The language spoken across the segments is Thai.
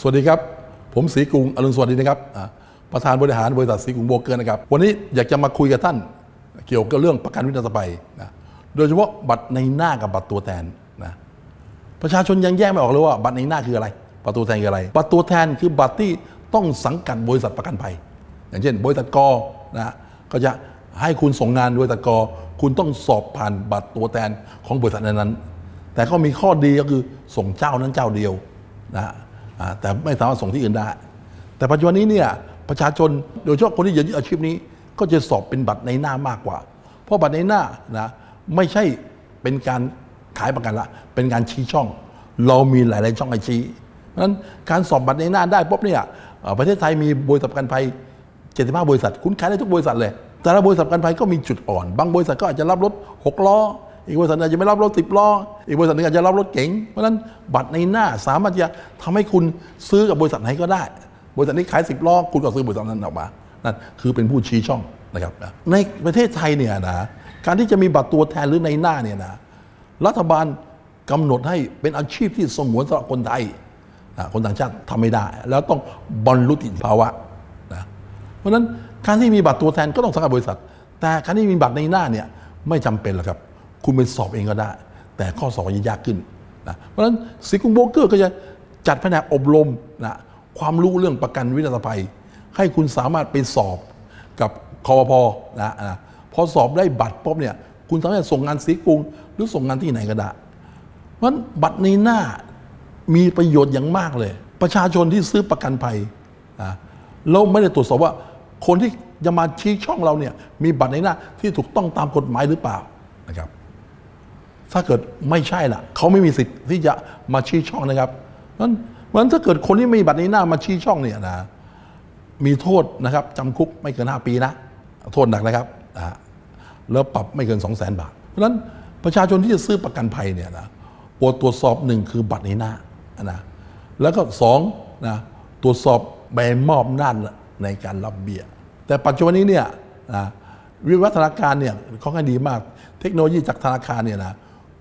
สวัสดีครับ ผมศรีกรุงอรุณสวัสดีนะครับประธานบริหารบริษัทศรีกรุงโบเกอร์นะครับ วันนี้อยากจะมาคุยกับท่านเกี่ยวกับเรื่องประกันวินาศภัยนะโดยเฉพาะบัตรในหน้ากับบัตรตัวแทนนะประชาชนยังแยกไม่ออกเลยว่าบัตรในหน้าคืออะไร บัตรตัวแทนคืออะไร บัตรตัวแทนคือบัตรที่ต้องสังกัดบริษัทประกันภัย อย่างเช่น บริษัทกนะก็จะให้คุณส่งงานบริษัทกคุณต้องสอบผ่านบัตรตัวแทนของบริษัทนั้น แต่ก็มีข้อดีก็คือส่งเจ้านั้นเจ้าเดียวนะ แต่ไม่สามารถส่งที่อื่นได้ แต่ปัจจุบันนี้เนี่ยประชาชนโดยเฉพาะคนที่ยึดอาชีพนี้ ก็จะสอบเป็นบัตรในหน้ามากกว่า เพราะบัตรในหน้านะไม่ใช่เป็นการขายประกันละ เป็นการชี้ช่อง เรามีหลาย ๆ ช่องให้ชี้เพราะฉะนั้นการสอบบัตรในหน้าได้ปุ๊บเนี่ยประเทศไทยมีบริษัทประกันภัย 75 บริษัท คุณขายได้ทุกบริษัทเลย แต่ละบริษัทประกันภัยก็มีจุดอ่อน บางบริษัทก็อาจจะรับรถ 6 ล้อ อีกบริษัทอาจจะไม่รับรถ10ล้ออีกบริษัทหนึงอาจจะรับรถเก๋งเพราะฉะนั้นบัตรในหน้าสามารถจะทำให้คุณซื้อกับบริษัทไหนก็ได้ บริษัทนี้ขาย10ล้อคุณก็ซื้อบริษัทนั้นออกมานั่นคือเป็นผู้ชี้ช่องนะครับในประเทศไทยเนี่ยนะการที่จะมีบัตรตัวแทนหรือในหน้าเนี่ยนะรัฐบาลกำหนดให้เป็นอาชีพที่สมวนสำหรับคนไทยนะคนต่างชาติทำไม่ได้ แล้วต้องบรรลุนิติภาวะนะเพราะฉะนั้นการที่มีบัตรตัวแทนก็ต้องสังกัดบริษัท แต่การที่มีบัตรในหน้าเนี่ยไม่จำเป็นหรอกครับ คุณไปสอบเองก็ได้ แต่ข้อสอบจะยากขึ้นนะเพราะฉะนั้นสิกุงโบเกอร์ก็จะจัดแผนกอบรมนะความรู้เรื่องประกันวินาศภัย ให้คุณสามารถไปสอบกับคอพนะนะพอสอบได้บัตรปุ๊บเนี่ยคุณสามารถส่งงานสีกรุง หรือส่งงานที่ไหนก็ได้เพราะฉะนั้นบัตรในหน้ามีประโยชน์อย่างมากเลย ประชาชนที่ซื้อประกันภัยนะเราไม่ได้ตรวจสอบว่า คนที่จะมาชี้ช่องเราเนี่ยมีบัตรในหน้าที่ถูกต้องตามกฎหมายหรือเปล่านะครับ ถ้าเกิดไม่ใช่ล่ะเขาไม่มีสิทธิ์ที่จะมาชี้ช่องนะครับเพราะฉะนั้นนั้นถ้าเกิดคนที่ไม่มีบัตรในหน้ามาชี้ช่องเนี่ยนะมีโทษนะครับจำคุกไม่เกิน 5 ปีนะ โทษหนักนะครับนะแล้วปรับไม่เกิน 2 0 0 0 0 0 บาท เพราะฉะนั้นประชาชนที่จะซื้อประกันภัยเนี่ยนะโปรดตรวจสอบหนึ่งคือบัตรในหน้านะแล้วก็สองนะตรวจสอบใบมอบอำนาในการรับเบี้ยแต่ปัจจุบันนี้เนี่ยนะวิวัฒนาการเนี่ยเขาให้ดีมาก เทคโนโลยีจากธนาคารเนี่ยนะ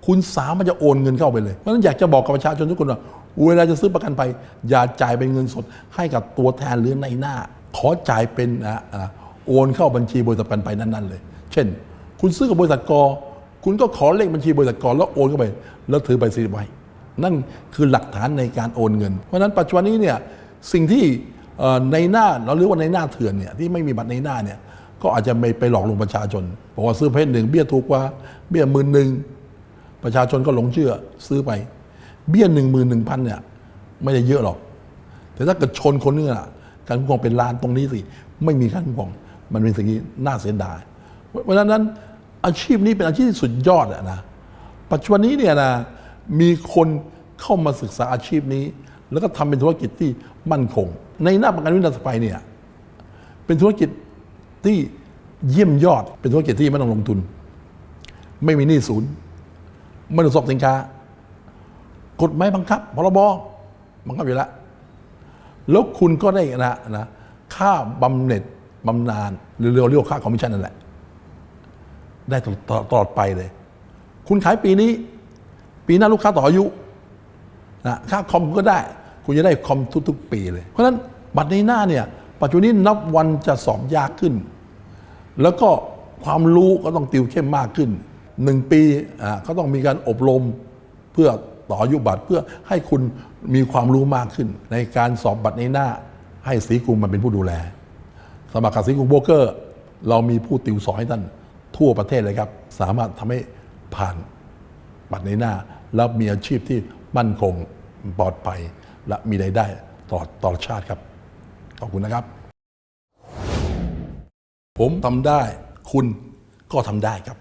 คุณสามารถจะโอนเงินเข้าไปเลย เพราะฉะนั้นอยากจะบอกกับประชาชนทุกคนว่าเวลาจะซื้อประกันภัยอย่าจ่ายเป็นเงินสด ให้กับตัวแทนหรือในหน้า ขอจ่ายเป็นนะอ่าโอนเข้าบัญชีบริษัทประกันภัยนั้นๆเลย เช่น คุณซื้อกับบริษัทกคุณก็ขอเลขบัญชีบริษัทกแล้วโอนเข้าไป แล้วถือใบสลิปไว้ นั่นคือหลักฐานในการโอนเงิน เพราะฉะนั้นปัจจุบันนี้เนี่ยสิ่งที่ในหน้าเราเรียกว่าในหน้าเถื่อนเนี่ยที่ไม่มีบัตรในหน้าเนี่ยก็อาจจะไม่ไปหลอกลวงประชาชนบอกว่าซื้อเพศหนึ่งเบี้ยถูกกว่าเบี้ยหมื่นหนึ่ง ประชาชนก็หลงเชื่อซื้อไป เบี้ยหนึ่งหมื่นหนึ่งพันเนี่ยไม่ได้เยอะหรอก แต่ถ้าเกิดชนคนนึงอะการคุ้มครองเป็นล้านตรงนี้สิไม่มีการคุ้มครอง มันเป็นสิ่งที่น่าเสียดายเพราะฉะนั้นอาชีพนี้เป็นอาชีพที่สุดยอดอะนะปัจจุบันนี้เนี่ยนะมีคนเข้ามาศึกษาอาชีพนี้ แล้วก็ทำเป็นธุรกิจที่มั่นคง ในหน้าประกันวินาศภัยเนี่ยเป็นธุรกิจที่เยี่ยมยอดเป็นธุรกิจที่ไม่ต้องลงทุน ไม่มีหนี้ศูนย์ ไม่ต้องสอบสินค้ากฎหมายบังคับพรบบังคับอยู่แล้วแล้วคุณก็ได้นะนะค่าบำเหน็จบำนาญหรือเรียกค่าคอมมิชชั่นนั่นแหละ ได้ตลอดดดไปเลย คุณขายปีนี้ ปีหน้าลูกค้าต่ออายุนะค่าคอมคุณก็ได้ คุณจะได้คอมทุกๆ ปีเลย เพราะฉะนั้นบัตรในหน้าเนี่ยปัจจุบันนี้นับวันจะสอบยากขึ้น แล้วก็ความรู้ก็ต้องติวเข้มมากขึ้น หนึ่งปีอ่าต้องมีการอบรมเพื่อต่ออายุบัตรเพื่อให้คุณมีความรู้มากขึ้น ในการสอบบัตรในหน้า ให้สีกรุงมันเป็นผู้ดูแล สมัครกับสีกรุงโบเกอร์ เรามีผู้ติวสอนให้ท่านทั่วประเทศเลยครับ สามารถทำให้ผ่านบัตรในหน้า แล้วมีอาชีพที่มั่นคงปลอดภัยและมีรายได้ตลอตลอชาติครับ ขอบคุณนะครับ ผมทำได้คุณก็ทำได้ครับ